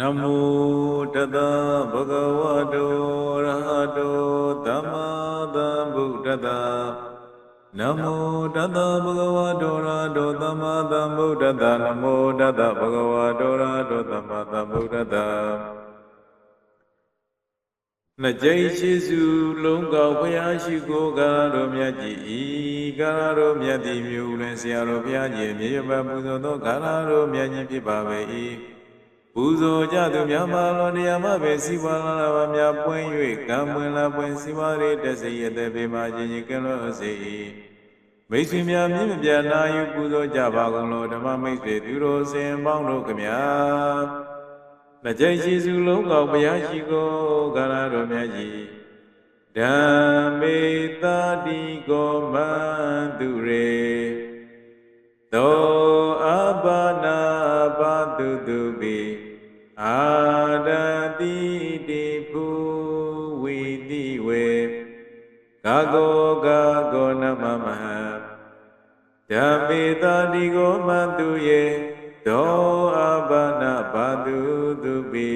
နမောတတဗုဂဝတောရဟတောသမ္မာသမ္ဗုဒ္ဓတ္တနမောတတဗုဂဝတောရဟတောသမ္မာသမ္ဗုဒ္ဓတ္တနမောတတဗုဂဝတောရဟတောသမ္မာသမ္ဗုဒ္ဓတ္တနှစ်ကြိမ်ရှိစုလုံးကောက်ဘုရားရှိခိုးကာရတော်မြတ်ကြီးဤကာရတော်မြတ်သည်မြို့လင်ဆရာတော်ဘုရားကြီးမြေရပပူဇော်သောကာရတော်မြတ်ကြီးဖြစ်ပါပေ၏ ပူဇော်ကြသူများမှာလွန်တရားမပဲစီပွားလာလာပါများပွင့်၍ကံပွင့်လာပွင့်စီပွားရတစေရတဲ့ပေမှာခြင်းချင်းကလွတ်စေ၏မိတ်ဆွေများမြင့်မြတ်နာယူပူဇော်ကြပါကုန်လို့ဓမ္မမိတ်ဆွေသူတော်စင်ပေါင်းတို့ခမညာလက်ကျိရှိစုလုံးကောက်ဘုရားရှိခိုးကာရတော်မြတ်ကြီးဓမ္မေတာတိကောမန္တုရေသောအဘာနာဘာတုတုပိ ကာကောကာကောနမမဟဓမ္မေတာတိကောမန္တုယေသောအဘာနာဘာတုတုပိ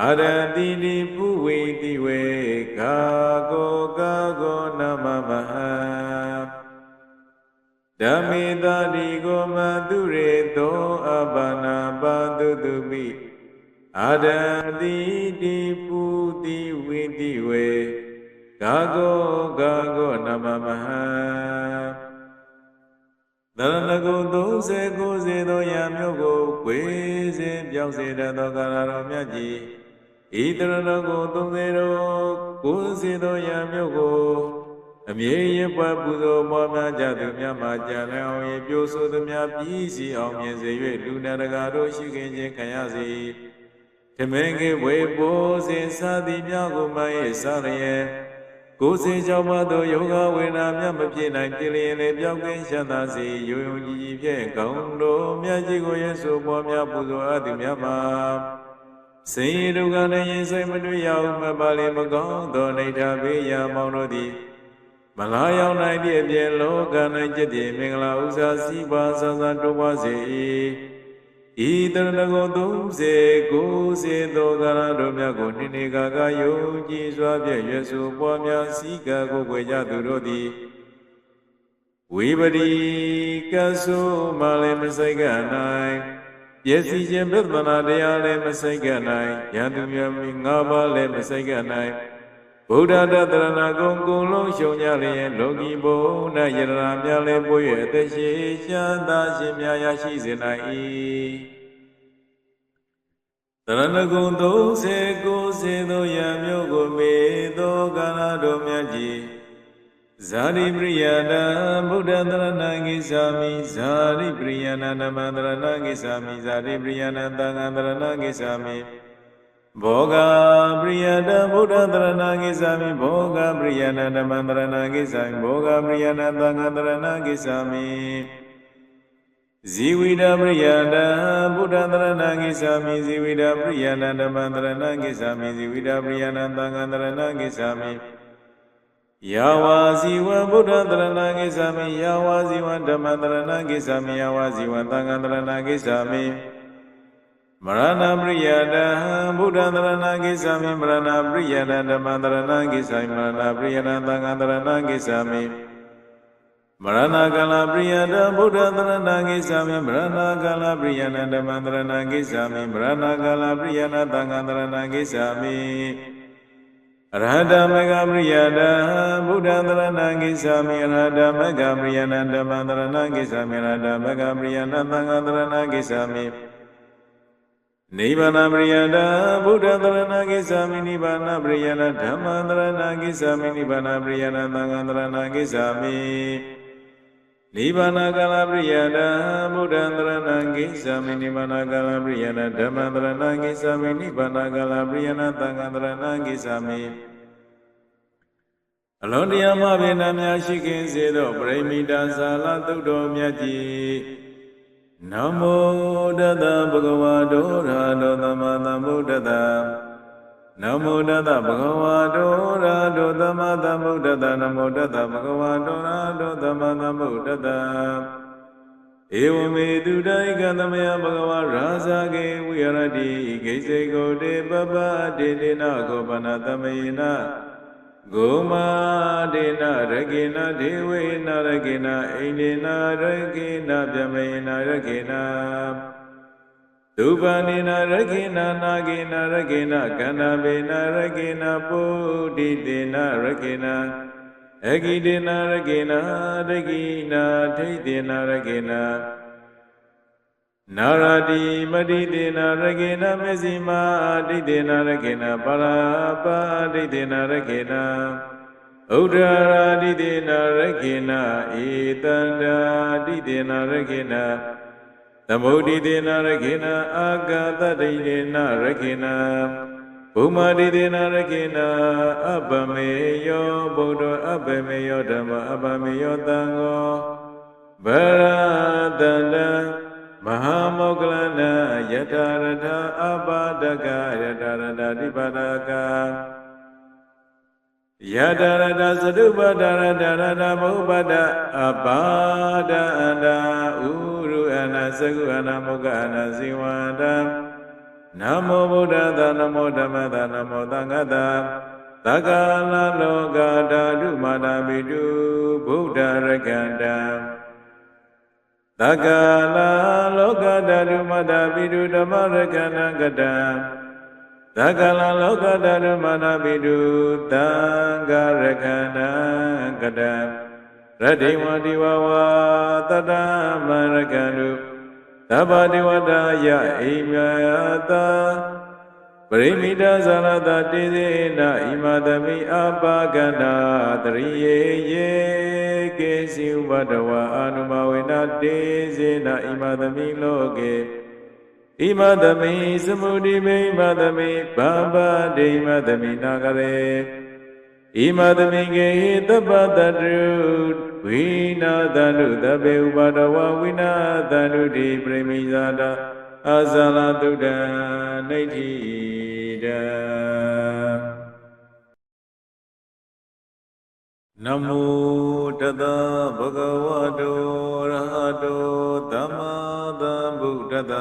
အာရတိတိဖူဝိတိဝေကာကောကာကောနမမဟဓမ္မေတာတိကိုမတုရေသောအဘာနာပါတုတုပိအာဒတိတိပုတိဝိတိဝေ ဂါကောဂါကောနမမဟသရဏဂုံ30 90သောရာမျိုးကိုဝေစဉ်ပြောင်းစေတတ်သောကာလတော်မြတ်ကြီးဤတရဏဂုံ30တော်90သောရာမျိုးကိုအမြဲရပွားပူဇော်ပွားများကြသူများမှာကြာလအောင်ရေပြိုဆိုသူများပြီးစီအောင်မြင်စေ၍လူနာတကာတို့ရှိခင်ခြင်းခံရစေဓမင်ကေဝေပိုးစဉ်စသည်များကိုမရဲ့စားလျက် ကိုယ်စေကြောင့်မသောယောဂဝေဒနာမြတ်မဖြစ်နိုင်ပြလျင်လေပြောင်းကင်းရှမ်းသာစေယုံယုံကြည်ကြည်ဖြင့်ကောင်းတော်မြတ်ကြီးကိုရဲ့ဆိုပေါ်များပူဇော်အပ်သူများမှာစိတ်ဒုက္ခနဲ့ရင်ဆိုင်မတွေ့ရအောင်မပါလေမကောင်းသောနေထာဘေးရာမောင်တို့သည်မလာရောက်နိုင်သည့်အပြင်လောက၌จิตတည်မင်္ဂလာဥစ္စာစီးပွားဆန်းဆန်းတိုးပွားစေ၏ ဤတရဏဂုံ30ကိုစေသောကာလတို့မြတ်ကိုနိနေကာကယုံကြည်စွာဖြင့်ရွှဆိုပွားများစည်းကပ်ကိုယ်ွယ်ကြသူတို့သည်ဝိပရိကဆုမလည်းမစိတ်ကနိုင်ပျက်စီးခြင်းပြဿနာတရားလည်းမစိတ်ကနိုင်ယန္တုမြမီငါးပါးလည်းမစိတ်ကနိုင် ဗုဒ္ဓတတရဏဂုံကုလုံးရှုံကြလျင်လောကီဘုံ၌ယရနာများလည်းပို့၍အသက်ရှိချမ်းသာခြင်းများရရှိစေနိုင်၏တရဏဂုံ30ကိုစေသောယံမျိုးကိုမေသောကာလတော်မြတ်ကြီးဇာတိပရိယနာဗုဒ္ဓတရဏဂိသာမိဇာတိပရိယနာနမတရဏဂိသာမိဇာတိပရိယနာသံဃာတရဏဂိသာမိ ဘောဂပရိယတဗုဒ္ဓတရဏဂိသာမိဘောဂပရိယနာဓမ္မတရဏဂိသာမိဘောဂပရိယနာသံဃာတရဏဂိသာမိဇီဝိဒပရိယတဗုဒ္ဓတရဏဂိသာမိဇီဝိဒပရိယနာဓမ္မတရဏဂိသာမိဇီဝိဒပရိယနာသံဃာတရဏဂိသာမိယာဝာဇီဝဗုဒ္ဓတရဏဂိသာမိယာဝာဇီဝဓမ္မတရဏဂိသာမိယာဝာဇီဝသံဃာတရဏဂိသာမိ မရဏပရိယတဗုဒ္ဓတရဏဂိသာမိမရဏပရိယတဓမ္မတရဏဂိသာမိမရဏပရိယတသံဃာတရဏဂိသာမိမရဏကာလပရိယတဗုဒ္ဓတရဏဂိသာမိမရဏကာလပရိယတဓမ္မတရဏဂိသာမိမရဏကာလပရိယတသံဃာတရဏဂိသာမိအရဟတမဂပရိယတဗုဒ္ဓတရဏဂိသာမိအရဟတမဂပရိယတဓမ္မတရဏဂိသာမိအရဟတမဂပရိယတသံဃာတရဏဂိသာမိ နိဗ္ဗာန်ပရိယတာဗုဒ္ဓတရဏဂိသာမိနိဗ္ဗာန်ပရိယတာဓမ္မတရဏဂိသာမိနိဗ္ဗာန်ပရိယတာသံဃာတရဏဂိသာမိနိဗ္ဗာန်ကာလပရိယတာဗုဒ္ဓတရဏဂိသာမိနိဗ္ဗာန်ကာလပရိယတာဓမ္မတရဏဂိသာမိနိဗ္ဗာန်ကာလပရိယတာသံဃာတရဏဂိသာမိအလုံးတရားမဘေနာများရှိခင်စေသောပရိမိတာဇာလသုတ်တော်မြတ်ကြီး နမောတတဗုဒ္ဓဝါဒောရာဒောသမ္မာသမ္ဗုဒ္ဓတ္တနမောတတဗုဒ္ဓဝါဒောရာဒောသမ္မာသမ္ဗုဒ္ဓတ္တနမောတတဗုဒ္ဓဝါဒောရာဒောသမ္မာသမ္ဗုဒ္ဓတ္တဧဝမေတုဒိကသမယဘဂဝါရာဇာကေဝိရတိဂိစေကိုတေပပတေတေနကောပနာသမယေန ဂုမာဒေနရကေနဒေဝေနရကေနအိန္ဒေနရကေနဗျမေနရကေနဒုပနိနာရခေနာနာကေနာရခေနာကန္နာဘေနာရခေနာပုဒိတေနာရခေနာအဂိတေနာရခေနာတကိနာထိတေနာရခေနာ နာရတိမတိတေနာရခေနာမေဇိမာဒိတေနာရခေနာပါရာပါဒိတေနာရခေနာဥဒရာဒိတေနာရခေနာဧတန္တာဒိတေနာရခေနာသမုဒိတေနရခေနအာဂတတိတေနရခေနဘုမာတိတေနရခေနအပမေယောဗုဒ္ဓအပမေယောဓမ္မအပမေယောတံဃောဗရတန္တ မဟာမောကလနာယထာရထအပါဒကယထာရထတိပါဒကယထာရထသတုပဒရတရတဘုပဒအပါဒအန္တာဥရုအနာသကုအနာမုခအနာဇိဝန္တနမောဗုဒ္ဓသာနမောဓမ္မသာနမောသံဃတာသက္ကာလလောကဓာတုမာတာပိတုဗုဒ္ဓရကန္တသက္ကာလလောက ဓာတုမာတာပိတုဓမ္မရကန္တကတံသက္ကလလောကဓာတုမာတာပိတုသံဃရကန္တကတံရတ္တိဝတိဝဝတတမရကံတုသဗ္ဗတိဝတ္တယအိမြတာ ပရိမိတဇာလတတေဇေနဣမသမိအပါကန္နာတရိယေယေကေစီဥပဒဝအာနုမဝေနတေဇေနဣမသမိလောကေဣမသမိသမုဒိမေဣမသမိဘာဘဒိမသမိနာကရေဣမသမိကေသဗ္ဗတတုဝိနာတန္တုသဗ္ဗေဥပါဒဝဝိနာတန္တုတိပရိမိဇာတာအာဇာလတုဒံနေတိ တံနမောတတဗုဒ္ဓဝါတောရဟတောသမ္မာသမ္ဗုဒ္ဓတ္တ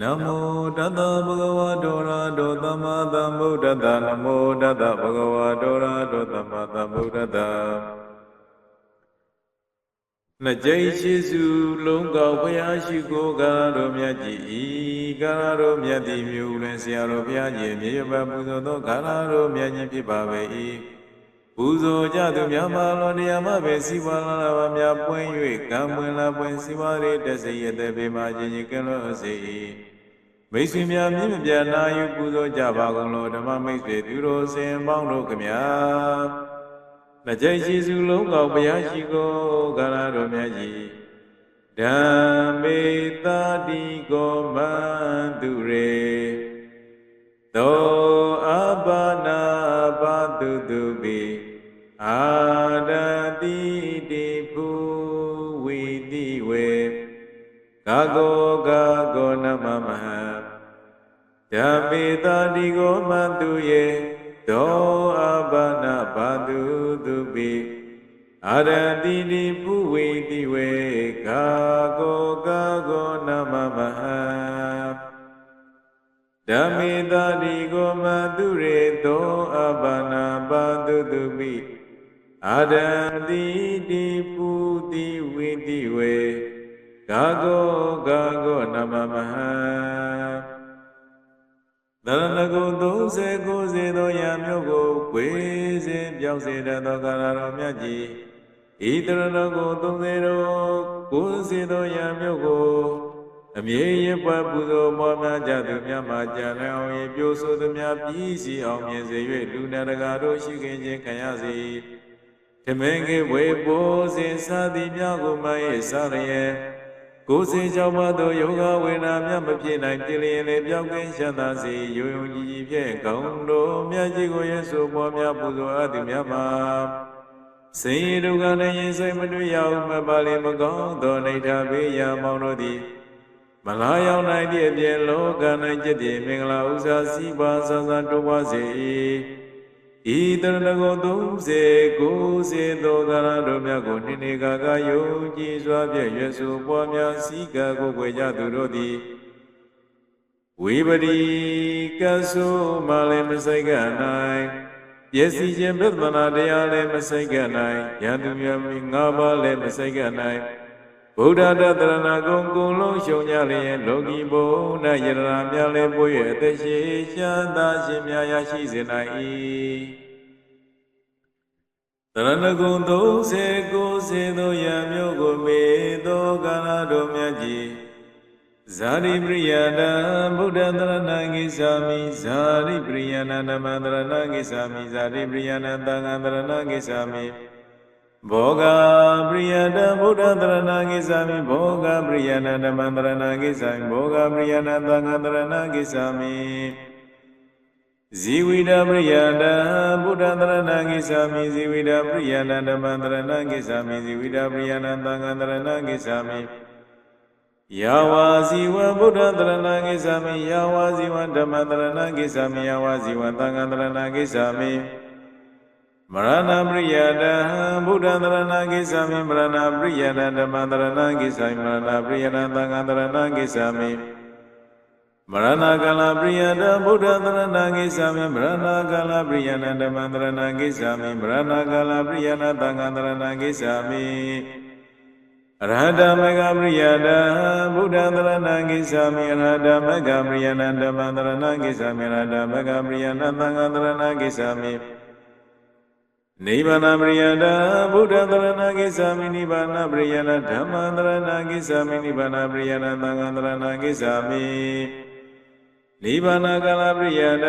နမောတတဗုဒ္ဓဝါတောရဟတောသမ္မာသမ္ဗုဒ္ဓတ္တနမောတတဗုဒ္ဓဝါတောရဟတောသမ္မာသမ္ဗုဒ္ဓတ္တ နှစ်ကြိမ်ရှိစုလုံးကောက်ဘုရားရှိခိုးကာရတော်မြတ်ကြီးဤကာရတော်မြတ်သည်မြို့တွင်ဆရာတော်ဘုရားကြီးမြေရပပူဇော်သောကာရတော်မြတ်ကြီးဖြစ်ပါပေ၏ပူဇော်ကြသူများမှာလောတရားမပဲစီပွားလာလာပါများပွင့်၍ကံပွင့်လာပွင့်စီပွားရတဲ့စိတ်ရတဲ့ပေမှာခြင်းကြီးကလွတ်စေ၏မိတ်ဆွေများမြင့်မြတ်နာယူပူဇော်ကြပါကုန်လောဓမ္မမိတ်ဆွေသူတော်စင်ပေါင်းတို့ခမညာ လက်ကျိရှိစုလုံးကောက်ဘုရားရှိခိုးကာရတော်မြတ်ကြီးဓမ္မေတာတိကောမန္တုရေသောအဘာနာဘာတုတုပိအာဒတိတိဖူဝိတိဝေကာကောကာကောနမမဟဓမ္မေတာတိကောမန္တုယေ သောအဘာနာဘာတုတုပိအာရတိတိပုဝေတိဝေကာကောကာကောနမမဟဓမ္မေတာတိကိုမတုရေသောအဘာနာဘာတုတုပိအာရတိတိပုတိဝေတိဝေကာကောကာကောနမမဟ သရဏဂုံ39စေသောရာမျိုးကိုဝေစေပြောင်းစေတတ်သောကာရတော်မြတ်ကြီးဤတရဏဂုံ30တော်ကိုယ်စေသောရာမျိုးကိုအမြဲရပွားပူဇော်ပွားများကြသူများမှာကြံလည်အောင်ရပြိုးဆိုသူများပြီးစီအောင်မြင်စေ၍လူနာတကာတို့ရှိခင်ခြင်းခံရစေဓမင်ကေဝေပိုးစဉ်စသည်များကိုမရဲ့စရရဲ့ ကိုယ်စင်ကြောင့်မသောယောဂဝေဒနာမြတ်မဖြစ်နိုင်ပြလျင်လေပြောင်းကင်းရှမ်းသာစေယုံယုံကြည်ကြည်ဖြင့်ကောင်းတော်မြတ်ကြီးကိုရဲ့ဆိုပေါ်များပူဇော်အပ်သူများမှာစိတ်ဒုက္ခနဲ့ရင်ဆိုင်မတွေ့ရအောင်မပါလေမကောင်းသောနေထာဘေးရာမောင်တို့သည်မလာရောက်နိုင်သည့်အပြင်လောက၌จิตတည်မင်္ဂလာဥစ္စာစီးပွားဆန်းဆန်းတိုးပွားစေ၏ ဤတရဏဂုံ30 90သောကာလတို့မြတ်ကိုနိနေကာကယုံကြည်စွာဖြင့်ရွှဆိုပွားများစည်းကပ်ကိုယ်ွယ်ကြသူတို့သည်ဝိပရိကဆုမလည်းမဆိုင်ကနိုင်ပျက်စီးခြင်းပြဿနာတရားလည်းမဆိုင်ကနိုင်ယန္တုမြတ်မိ၅ပါးလည်းမဆိုင်ကနိုင် ဗုဒ္ဓတတရဏဂုံကုလုံးရှုံကြလျင်လောကီဘုံ၌ယရနာများလည်းပို့ရဲ့အသက်ရှိချမ်းသာခြင်းများရရှိစေနိုင်၏တရဏဂုံ30 90သောယံမျိုးကိုမေသောကာလတော်မြတ်ကြီးဇာတိပရိယတံဗုဒ္ဓတရဏံဂိသာမိဇာတိပရိယနာနမန္တရဏံဂိသာမိဇာတိပရိယနာသံဃံတရဏံဂိသာမိ ဘောဂပရိယတံဗုဒ္ဓတရဏံဂိသာမိဘောဂပရိယနာဓမ္မံတရဏံဂိသာမိဘောဂပရိယနာသံဃံတရဏံဂိသာမိဇီဝိဒပရိယတံဗုဒ္ဓတရဏံဂိသာမိဇီဝိဒပရိယနာဓမ္မံတရဏံဂိသာမိဇီဝိဒပရိယနာသံဃံတရဏံဂိသာမိယာဝာဇီဝဗုဒ္ဓတရဏံဂိသာမိယာဝာဇီဝဓမ္မတရဏံဂိသာမိယာဝာဇီဝသံဃံတရဏံဂိသာမိ မရဏပရိယတံဗုဒ္ဓတရဏံဂိသာမိမရဏပရိယတံဓမ္မတရဏံဂိသာမိမရဏပရိယတံသံဃံတရဏံဂိသာမိမရဏကာလပရိယတံဗုဒ္ဓတရဏံဂိသာမိမရဏကာလပရိယတံဓမ္မတရဏံဂိသာမိမရဏကာလပရိယတံသံဃံတရဏံဂိသာမိအရဟတမေဃပရိယတံဗုဒ္ဓတရဏံဂိသာမိအရဟတမေဃပရိယတံဓမ္မတရဏံဂိသာမိအရဟတမေဃပရိယတံသံဃံတရဏံဂိသာမိ နိဗ္ဗာန်ပရိယတဗုဒ္ဓတရဏဂိသာမိနိဗ္ဗာန်ပရိယတဓမ္မတရဏဂိသာမိနိဗ္ဗာန်ပရိယတသံဃာတရဏဂိသာမိနိဗ္ဗာန်ကာလပရိယတ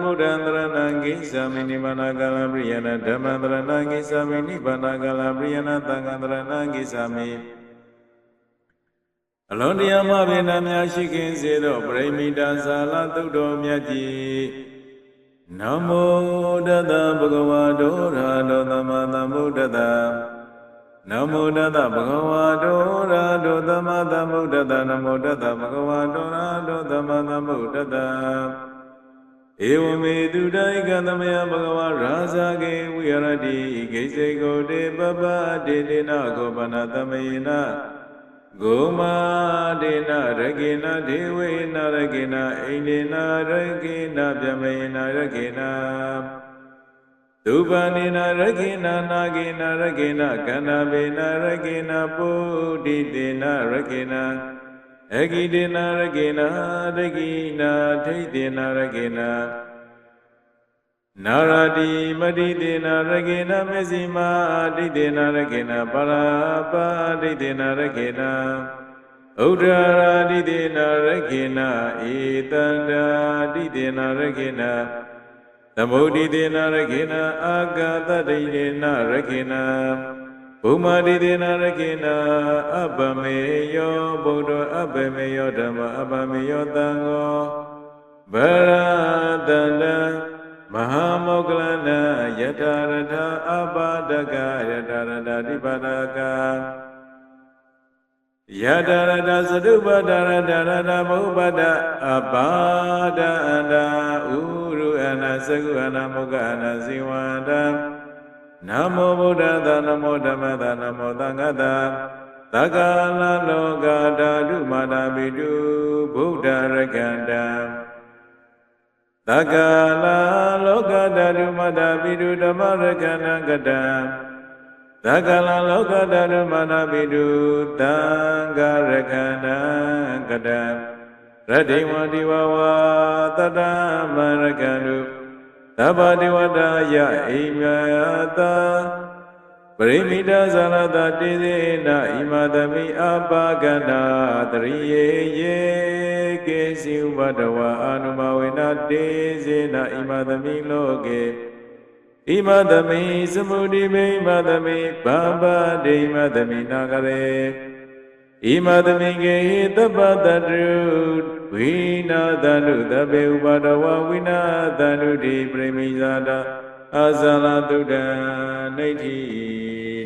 ဗုဒ္ဓတရဏဂိသာမိနိဗ္ဗာန်ကာလပရိယတဓမ္မတရဏဂိသာမိနိဗ္ဗာန်ကာလပရိယတသံဃာတရဏဂိသာမိအလုံးတရားမဘေနများရှိခင်စေသောပရိမိတာဇာလသုတ်တော်မြတ်ကြီး နမောတတဗုဒ္ဓဝါဒောရာဒောသမ္မာသမ္ဗုဒ္ဓတနမောတတဗုဒ္ဓဝါဒောရာဒောသမ္မာသမ္ဗုဒ္ဓတနမောတတဗုဒ္ဓဝါဒောရာဒောသမ္မာသမ္ဗုဒ္ဓတဧဝမေတုဒိကသမယဘဂဝါရာဇာကေဝိရတိဂိစေကိုတေပပတေတေနကောပနာသမေန ဂုမာဒေနရကေနဒေဝေနရကေနအိန္ဒေနရကေနဗျမေနရကေနဒုပနိနရကေနနာကေနရကေနကန္နာဘေနရကေနပုဒိတေနရကေနအဂိတေနရကေနတကိနာထိတ်တေနရကေန နာရတိမတိတေနာရကေနမဇ္ဈိမာဒိတေနာရကေနပါရာပါဒိတေနာရကေနဥဒ္ဒရာဒိတေနာရကေနဧတန္တာဒိတေနာရကေနသမုဒိတေနာရကေနအာဂတတိတေနာရကေနဘုမာဒိတေနာရကေနအပမေယောဗုဒ္ဓအပမေယောဓမ္မအပမေယောသံဃောဗရတန္တံ မဟာမောကလနာယထာရထအပါဒကယထာရထတိပါဒကယထာရထသတုပဒရထရထဘုပဒအပါဒအန္တဥရုအနာသကုအနာမောကအနာဇိဝန္တနမောဗုဒ္ဓသာနမောဓမ္မသာနမောသံဃတာသက္ကာလလောကဓာတုမာတာပိတုဗုဒ္ဓရကန္တံ သက္ကလာလောကဓာတုမတ္တပိတုဓမ္မရကဏကတံသက္ကလာလောကဓာတုမတ္တပိတုသံဃရကဏကတံရတ္တိဝတိဝဝတတ္တမရကံတုသဗ္ဗတိဝတ္တယအိမြယတပရိမိတဇာလတတိစေနဣမသမိအပါကန္နာတရိယေယေ ကေစီဥပတဝအာနုမဝေနတေစေနဣမသမိလောကေဣမသမိသမုဒိမေဣမသမိဘာဘဒေဣမသမိနာဂရေဣမသမိကေသဗ္ဗတတုဝိနာသန္တုသဗ္ဗေဥပါဒဝဝိနာသန္တုတိပရိမိဇာတာအဇာလတုဒ္ဒနိဋ္ဌိ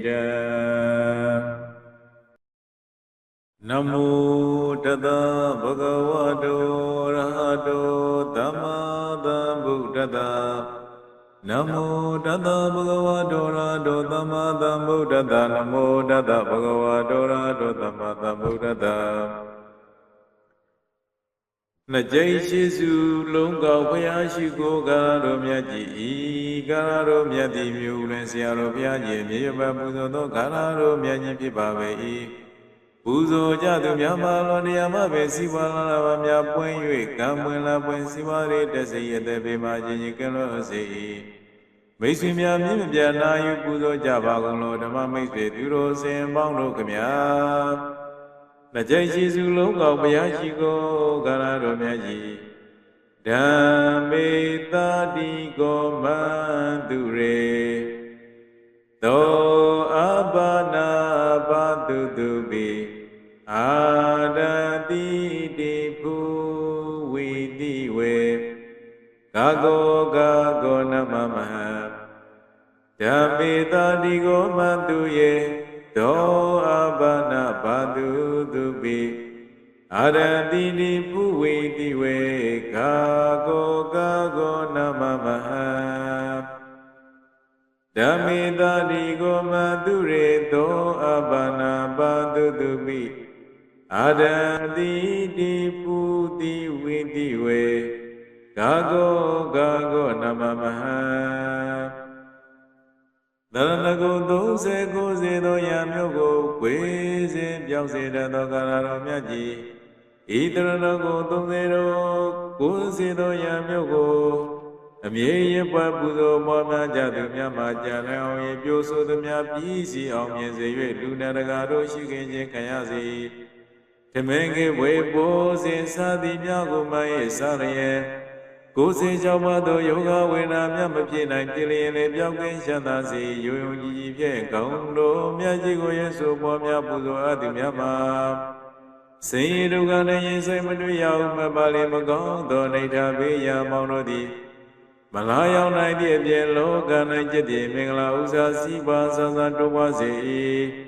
တ နမောတတဗုဒ္ဓဝါတောရဟတောသမ္မာသမ္ဗုဒ္ဓတနမောတတ္တဗုဒ္ဓဝါဒောရာဒောသမ္မာသမ္ဗုဒ္ဓတ္တနမောတတ္တဗုဒ္ဓဝါဒောရာဒောသမ္မာသမ္ဗုဒ္ဓတ္တနှစ်ကြိမ်ရှိစုလုံးကောက်ဘုရားရှိခိုးကာရတော်မြတ်ကြီးဤကာရတော်မြတ်သည်မြို့လင်ဆရာတော်ဘုရားကြီးမြေရပပူဇော်သောကာရတော်မြတ်ကြီးဖြစ်ပါပေ၏ ပူဇော်ကြသူများမှာလောတရားမပဲစီပွားလာပါများပွင့်၍ကံပွင့်လာပွင့်စီပွားရတစေရတဲ့ပေမှာခြင်းကြီးကလွတ်စေ၏မိတ်ဆွေများမြင့်မြတ်နာယူပူဇော်ကြပါကုန်လောဓမ္မမိတ်ဆွေသူတော်စင်ပေါင်းတို့ခမညာလက်ကျိရှိစုလုံးကောက်ဘုရားရှိခိုးကာရတော်မြတ်ကြီးဓမ္မေတာတိကောမန္တုရေသောအဘာနာဘာတုတုပိ အာဒတိတိဖူဝိတိဝေကာကောကာကောနမမဟဓမ္မေတာတိကောမန္တုယေသောအဘာနာဘာတုတုပိအာရတိတိဖူဝိတိဝေကာကောကာကောနမမဟဓမ္မေတာတိကောမန္တုရေသောအဘာနာဘာတုတုပိ အာရတိတိပူတိဝိတိဝေဂါဂောဂါဂောနမမဟသရဏဂုံ30 90သောရာမျိုးကိုဝေစဉ်ပြောင်းစေတတ်သောကာရတော်မြတ်ကြီးဤတရဏဂုံ30တော်90သောရာမျိုးကိုအမြဲရပတ်ပူဇော်ပွားများကြသူများမှာကြာလည်အောင်ရေပြိုဆိုသူများပြီးစီအောင်မြင်စေ၍လူနာတကာတို့ရှိခင်ခြင်းခံရစေဓ မင်ကေဝေပိုးစဉ်စာသည်များကိုမယေစရယေကိုယ်စေကြောင့်မသောယောဂဝေဒနာမြတ်မဖြစ်နိုင်ပြလျင်လေပြောင်းကင်းရှမ်းသာစေယုံယုံကြည်ကြည်ဖြင့်ကောင်းတော်မြတ်ကြီးကိုယေဆိုပေါ်များပူဇော်အပ်သူများမှာစေရဒုက္ခနဲ့ရင်ဆိုင်မတွေ့ရအောင်မပါလေမကောင်းသောနေထာဘေးရာမောင်းတို့သည်မလာရောက်နိုင်သည့်အပြင်လောက၌จิตပြေမင်္ဂလာဥစ္စာစီးပွားဆန်းဆန်းတိုးပွားစေ၏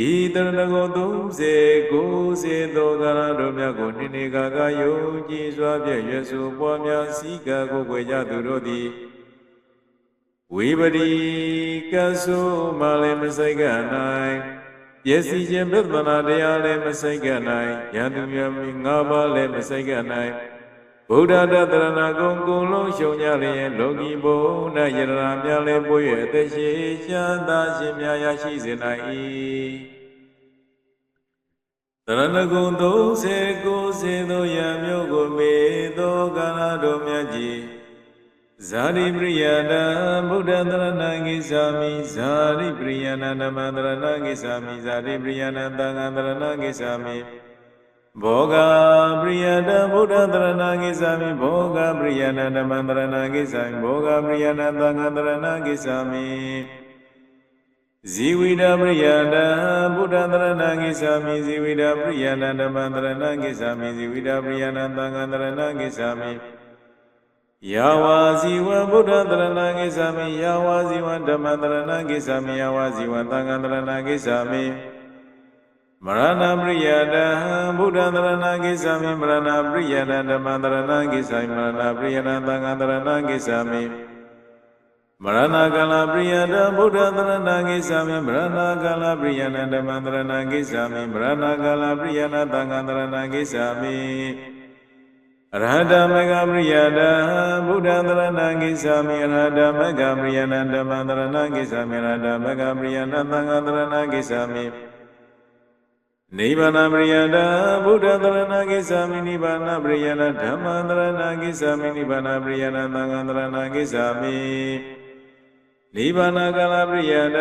ဤတရဏဂုံ30 90သောကာလတို့မြတ်ကိုနိနေကာကယုံကြည်စွာဖြင့်ရွယ်စုပွားများစည်းကပ်ကိုယ်ွယ်ကြသူတို့သည်ဝိပတိကဆုမလည်းမဆိုင်ကနိုင်ပျက်စီးခြင်းပြဿနာတရားလည်းမဆိုင်ကနိုင်ယန္တုမြတ်ငါးပါးလည်းမဆိုင်ကနိုင် ဗုဒ္ဓတတရဏဂုံကုလုံးရှုံကြလျင်လောကီဘုံ၌ယရနာများလည်းပွေအသက်ရှိချမ်းသာခြင်းများရရှိစေနိုင်၏တရဏဂုံ30 90သောရာမျိုးကိုမေသောကာလတော်မြတ်ကြီးဇာတိပရိယတံဗုဒ္ဓတရဏဂိသာမိဇာတိပရိယနာဓမ္မတရဏဂိသာမိဇာတိပရိယနာသံဃာတရဏဂိသာမိ ဘောဂပရိယတဗုဒ္ဓတရဏဂိသာမိဘောဂပရိယနာဓမ္မတရဏဂိသာမိဘောဂပရိယနာသံဃာတရဏဂိသာမိဇီဝိဒပရိယတဗုဒ္ဓတရဏဂိသာမိဇီဝိဒပရိယနာဓမ္မတရဏဂိသာမိဇီဝိဒပရိယနာသံဃာတရဏဂိသာမိယာဝာဇီဝဗုဒ္ဓတရဏဂိသာမိယာဝာဇီဝဓမ္မတရဏဂိသာမိယာဝာဇီဝသံဃာတရဏဂိသာမိ မရဏပရိယတံဗုဒ္ဓတရဏဂိသာမိမရဏပရိယတံဓမ္မတရဏဂိသာမိမရဏပရိယတံသံဃာတရဏဂိသာမိမရဏကာလပရိယတံဗုဒ္ဓတရဏဂိသာမိမရဏကာလပရိယတံဓမ္မတရဏဂိသာမိမရဏကာလပရိယတံသံဃာတရဏဂိသာမိအရဟတမဂပရိယတံဗုဒ္ဓတရဏဂိသာမိအရဟတမဂပရိယတံဓမ္မတရဏဂိသာမိအရဟတမဂပရိယတံသံဃာတရဏဂိသာမိ နိဗ္ဗာန်ပရိယတဗုဒ္ဓတရဏဂိသာမိနိဗ္ဗာန်ပရိယတဓမ္မတရဏဂိသာမိနိဗ္ဗာန်ပရိယတသံဃာတရဏဂိသာမိနိဗ္ဗာန်ကာလပရိယတ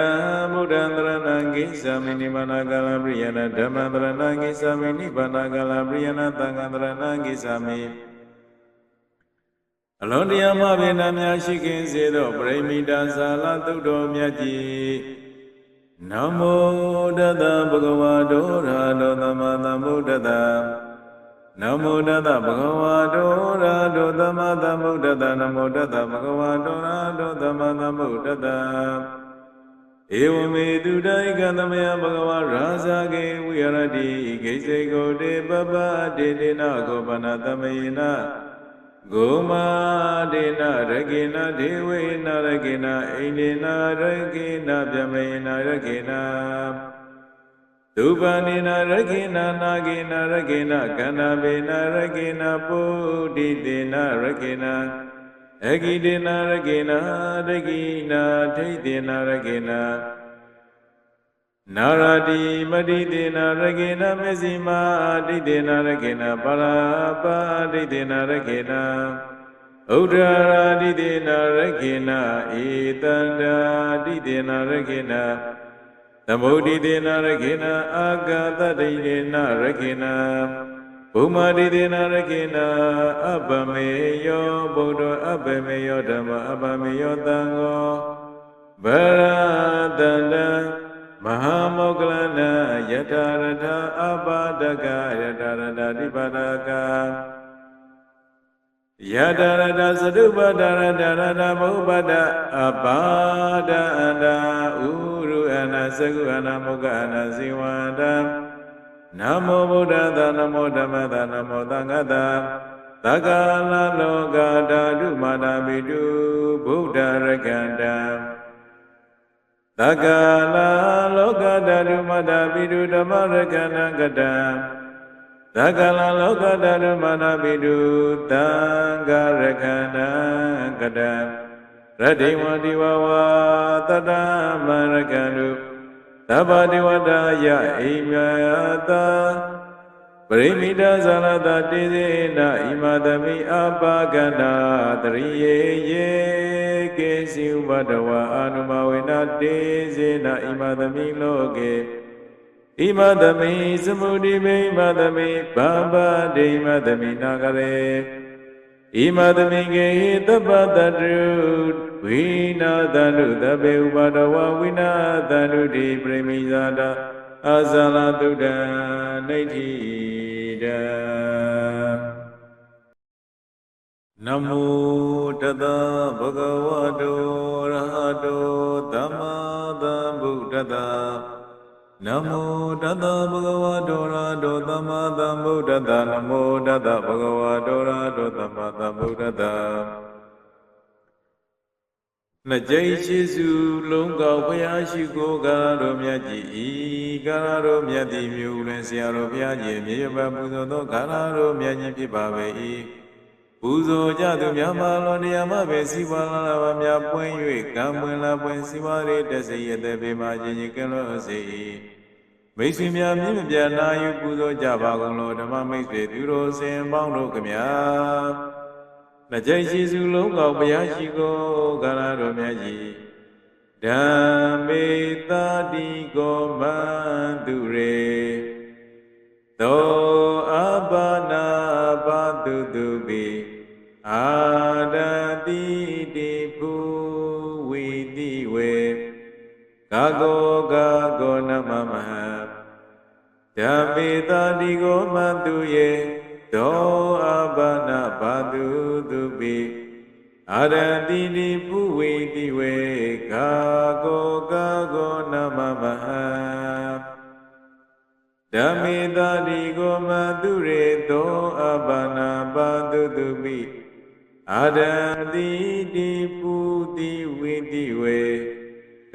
ဗုဒ္ဓတရဏဂိသာမိနိဗ္ဗာန်ကာလပရိယတဓမ္မတရဏဂိသာမိနိဗ္ဗာန်ကာလပရိယတသံဃာတရဏဂိသာမိအလုံးတရားမဘေနာများရှိခင်စေသောပရိမိတာဇာလသုတ်တော်မြတ်ကြီး နမောတတဗုဒ္ဓဝါဒောရာဒောသမ္မာသမ္ဗုဒ္ဓတနမောတတဗုဒ္ဓဝါဒောရာဒောသမ္မာသမ္ဗုဒ္ဓတနမောတတဗုဒ္ဓဝါဒောရာဒောသမ္မာသမ္ဗုဒ္ဓတဧဝမေတုဒိကသမယဘဂဝါရာဇာကေဝိရတိဂိစေကိုတေပပတေတေနကောပနာသမယေန ဂုမာဒေနရကေနဒေဝေနရကေနအိန္ဒေနရကေနဗျမေနရကေနသုပန္နေနရကေနနာကေနရကေနကန္နာဘေနရကေနပုဒိတေနရကေနအဂိတေနရကေနဒဂိနာထိတ်တေနရကေန နာရတိမတိတေနရကေနမေဇိမာဒိတေနရကေနပါရာပါဒိတေနရကေနဥဒ္ဒရာဒိတေနရကေနဧတန္တာဒိတေနရကေနသမုဒိတေနရကေနအာဂတတိတေနရကေနဘုမာတိတေနရကေနအပမေယောဗုဒ္ဓအပမေယောဓမ္မအပမေယောသံဃောဗရတန္တံ မဟာမောကလနာယထာရထအပါဒကယထာရထတိပါဒကယထာရထသတုပဒရတရထဘုပဒအပါဒအန္တဥရုအနာသကုအနာမုကအနာဇိဝန္တနမောဗုဒ္ဓသာနမောဓမ္မသာနမောသံဃတာသက္ကာလလောကဓာတုမာနာပိတုဗုဒ္ဓရကန္တံ သက္ကာလလောကဓာတုမာနာပိတုဓမ္မရကန္တံကတံသက္ကာလလောကဓာတုမာနာပိတုသံဃရကန္တံကတံရတ္တိဝတိဝဝတတ္တမရကန္တုသဗ္ဗဒေဝတာယအိမြတာ ပရိမိတဇာလတာတေဇေနဣမသမိအပါကန္တာတရိယေယေကေစီဥပတဝအာနုမဝေနတေဇေနဣမသမိလောကေဣမသမိသမုဒိမေဣမသမိဘာဘဒိမသမိနာဂရေဣမသမိကေဟိတပ္ပတတုဝိနာတန္တုသဗ္ဗေဥပါဒဝဝိနာတန္တုတိပရိမိဇာတာအဇာလတုဒ္ဒံနေတိ တံနမောတတဗုဂဝတောရဟတောသမ္မာသမ္ဗုဒ္ဓတ္တနမောတတဗုဂဝတောရဟတောသမ္မာသမ္ဗုဒ္ဓတ္တနမောတတဗုဂဝတောရဟတောသမ္မာသမ္ဗုဒ္ဓတ္တ နှစ်ကြိမ်ရှိစုလုံးကောက်ဘုရားရှိခိုးကာရတော်မြတ်ကြီးဤကာရတော်မြတ်သည်မြို့တွင်ဆရာတော်ဘုရားကြီးမြေရပပူဇော်သောကာရတော်မြတ်ကြီးဖြစ်ပါပေ၏ပူဇော်ကြသူများမလွန်တရားမပဲစီပွားလာလာပါများပွင့်၍ကံပွင့်လာပွင့်စီပွားရတစေရတဲ့ပေမှာခြင်းချင်းကလွတ်စေ၏မိတ်ဆွေများမြင့်မြတ်နာယူပူဇော်ကြပါကုန်လောဓမ္မမိတ်ဆွေသူတော်စင်ပေါင်းတို့ခမညာ မကြိတ်ရှိစုလုံးကောက်ဘုရားရှိခိုးကာရတော်မြတ်ကြီးဓမ္မေတာတိကောမန္တုရေသောအပါနာပါတုတုပိအာဒတိတိပုဝိတိဝေကာကောကာကောနမမဟဓမ္မေတာတိကောမန္တုယေ ရတိတိပုဝေတိဝေကာကောကာကောနမမဟဓမ္မေတာတိကိုမတုရေသောအပါနာပါတုတုပိအာရတိတိပုတိဝေတိဝေ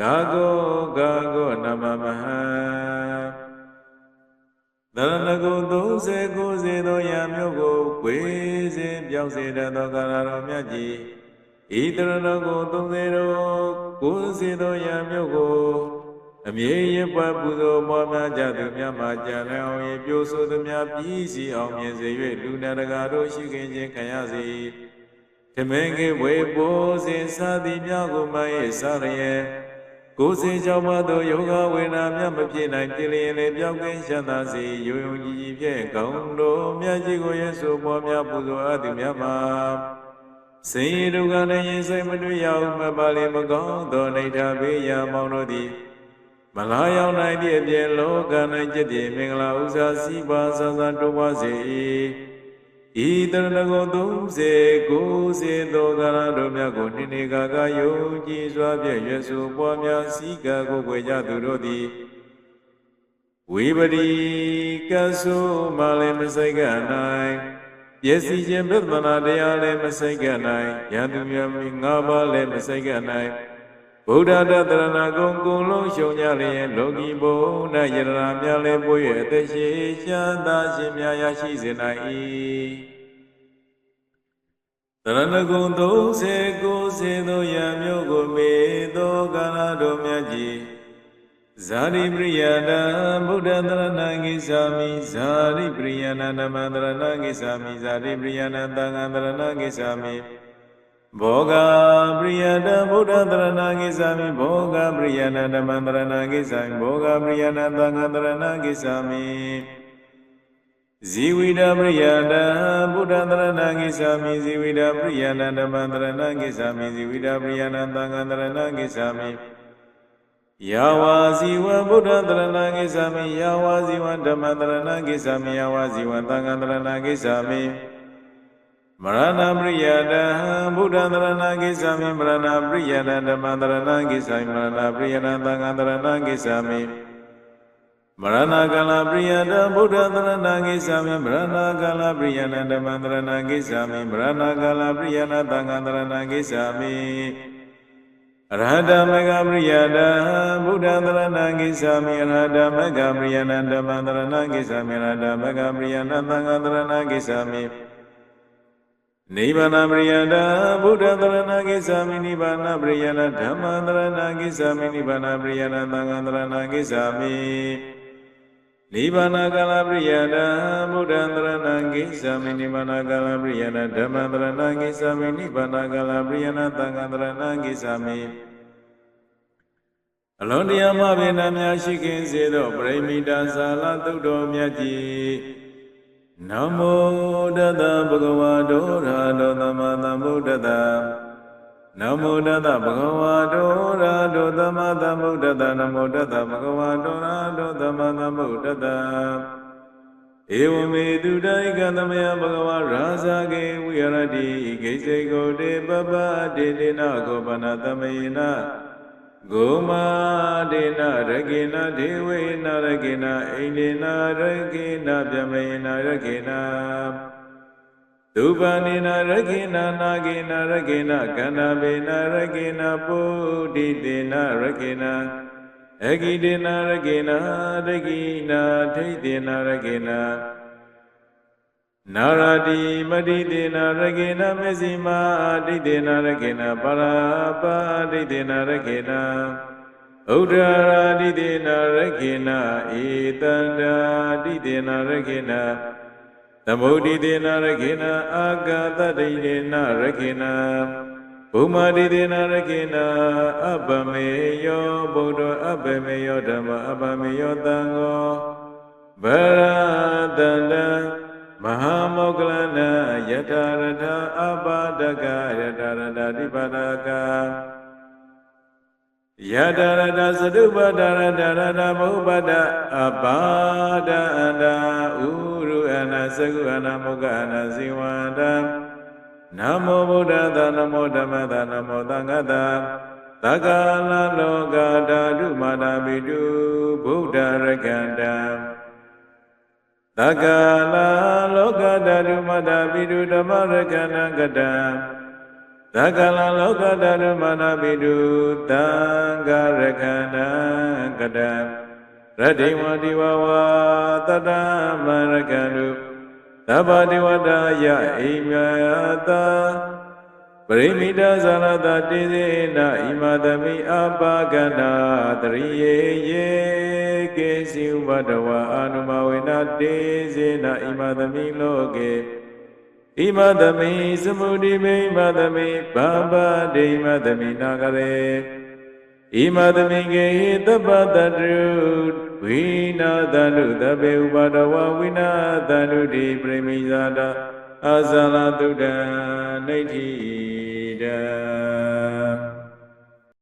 ကာကောကာကောနမမဟသရဏဂုံ39စေသောရာမျိုးကိုဝေစေပြောင်းစေတတ်သောကာလတော်မြတ်ကြီး ဤတရဏဂုံ30တော်ကိုယ်စေသောရာမျိုးကိုအမြဲရပွားပူဇော်ပွားများကြသူများမှာကြာလအောင်ရေပြိုဆိုသူများပြီးစီအောင်မြင်စေ၍လူနာတကာတို့ရှိခင်ခြင်းခံရစေဓမင်ကေဝေပိုးစဉ်စသည်များကိုမရဲ့စားရရဲ့ကိုယ်စင်ကြောင့်မသောယောဂဝေနာမြတ်မဖြစ်နိုင်ပြလျင်လေပြောင်းကင်းချမ်းသာစေယုံယုံကြည်ကြည်ဖြင့်ကောင်းတော်မြတ်ကြီးကိုယေဆိုပေါ်များပူဇော်အပ်သူများမှာ စိန်ရဒုက္ခနဲ့ရင်ဆိုင်မတွေ့ရဟုမပါလေမကောင်းသောနေထာဘေးရာမောင်တို့သည်မလာရောက်နိုင်သည့်အပြင်လောက၌จิตတည်မင်္ဂလာဥစ္စာစီးပါးဆန်းဆန်းတိုးပွားစေ၏ဤတရဏဂုံ30ကိုစေသောကာလတို့မြတ်ကိုနိနေကာကယုံကြည်စွာဖြင့်ရွှဆိုပွားများစည်းကပ်ကိုွယ်ကြသူတို့သည်ဝိပရိကဆုမလည်းမစိတ်က၌ပျ က်စီးခြင်းပြဿနာတရားလည်းမစိတ်ကနိုင်ယန္တုမြမီ၅ပါးလည်းမစိတ်ကနိုင်ဗုဒ္ဓတတရဏဂုံကုလုံးရှုံကြလျင်လောကီဘုံ၌ယရနာများလည်းပွေအသက်ရှိချမ်းသာခြင်းများရရှိစေနိုင်၏တရဏဂုံ39စေသောယံမျိုးကိုမေသောကာလတော်မြတ်ကြီး ဇာတိပရိယတံဗုဒ္ဓတရဏံဂိသာမိဇာတိပရိယနာနမတရဏံဂိသာမိဇာတိပရိယနာသံဃံတရဏံဂိသာမိဘောဂပရိယတံဗုဒ္ဓတရဏံဂိသာမိဘောဂပရိယနာဓမ္မတရဏံဂိသာမိဘောဂပရိယနာသံဃံတရဏံဂိသာမိဇီဝိတပရိယတံဗုဒ္ဓတရဏံဂိသာမိဇီဝိတပရိယနာဓမ္မတရဏံဂိသာမိဇီဝိတပရိယနာသံဃံတရဏံဂိသာမိ ယာဝာဇီဝဗုဒ္ဓတရဏံဂိသာမိယာဝာဇီဝဓမ္မတရဏံဂိသာမိယာဝာဇီဝသံဃံတရဏံဂိသာမိမရဏပရိယတံဗုဒ္ဓတရဏံဂိသာမိမရဏပရိယတံဓမ္မတရဏံဂိသာမိမရဏပရိယတံသံဃံတရဏံဂိသာမိမရဏကာလပရိယတံဗုဒ္ဓတရဏံဂိသာမိမရဏကာလပရိယတံဓမ္မတရဏံဂိသာမိမရဏကာလပရိယတံသံဃံတရဏံဂိသာမိအ ရဟတမဂပရိယတံဗုဒ္ဓတရဏံဂိသာမိအရဟတမဂပရိယတံဓမ္မတရဏံဂိသာမိအရဟတမဂပရိယတံသံဃံတရဏံဂိသာမိနိဗ္ဗာန်ပရိယတဗုဒ္ဓတရဏဂိသာမိနိဗ္ဗာန်ပရိယတဓမ္မတရဏဂိသာမိနိဗ္ဗာန်ပရိယတသံဃာတရဏဂိသာမိနိဗ္ဗာန်ကာလပရိယတဗုဒ္ဓတရဏဂိသာမိနိဗ္ဗာန်ကာလပရိယတဓမ္မတရဏဂိသာမိနိဗ္ဗာန်ကာလပရိယတသံဃာတရဏဂိသာမိ အလုံးတရားမဘေနများရှိခင်စေသောပရိမိတာဇာလသုတ်တော်မြတ်ကြီးနမောတတဗုဒ္ဓဝါဒောရာဒောသမ္မာသမ္ဗုဒ္ဓတနမောတတဗုဒ္ဓဝါဒောရာဒောသမ္မာသမ္ဗုဒ္ဓတနမောတတဗုဒ္ဓဝါဒောရာဒောသမ္မာသမ္ဗုဒ္ဓတဧဝမေတုတိကသမယဘဂဝါရာဇာကေဝိရတိဂိစေကိုတေပပတေတေနကောပနာသမယေန ဂုမာဒေနရကေနဒေဝေနရကေနအိန္ဒေနရကေနဗျမေနရကေနဒုပနိနရကေနနာကေနရကေနကန္နာဘေနရကေနပုဒိတေနရကေနအဂိတေနရကေနတကိနာထိတေနရကေန နာရတိမတိတေနရကေနမဇိမာဒိတေနရကေနပရာပါဒိတေနရကေနဥဒရာဒိတေနရကေနဧတန္တာဒိတေနရကေနသမုဒိတေနရကေနအာဂတတိတေနရကေနဘုမာတိတေနရကေနအပမေယောဗုဒ္ဓအပမေယောဓမ္မအပမေယောသံဃောဗရတန္တံ မဟာမောကလနာယထာရထအပါဒကယထာရထတိပါဒကယထာရထသတုပဒရထရထဘုပဒအပါဒအန္တဥရုအနာသကုအနာမောကအနာဇိဝန္တနမောဗုဒ္ဓသာနမောဓမ္မသာနမောသံဃတာသက္ကာလလောကဓာတုမာတာပိတုဗုဒ္ဓရကန္တံသက္ကာလလောက ဓာတုမာတာပိတုဓမ္မရကန္တံကတံသက္ကာလလောကဓာတုမာတာပိတုသံဃရကန္တံကတံရတ္တိဝတိဝဝတတ္တမရကန္တုသဗ္ဗတိဝတ္တယအိမြတာပရိမိတဇာလတတိစေနဣမသမိအပါကနာတရိယေယေ ကေစီဥပဒဝအာနုမဝေနတေစေနဣမသမိလောကေဣမသမိသမုဒိမိမသမိဘာဘဒိမသမိနာကရေဣမသမိကေသဗ္ဗတတုဝိနာတန္တုသဗ္ဗေဥပါဒဝဝိနာတန္တုတိပရိမိဇာတာအဇာလတုဒ္ဒနေတိတ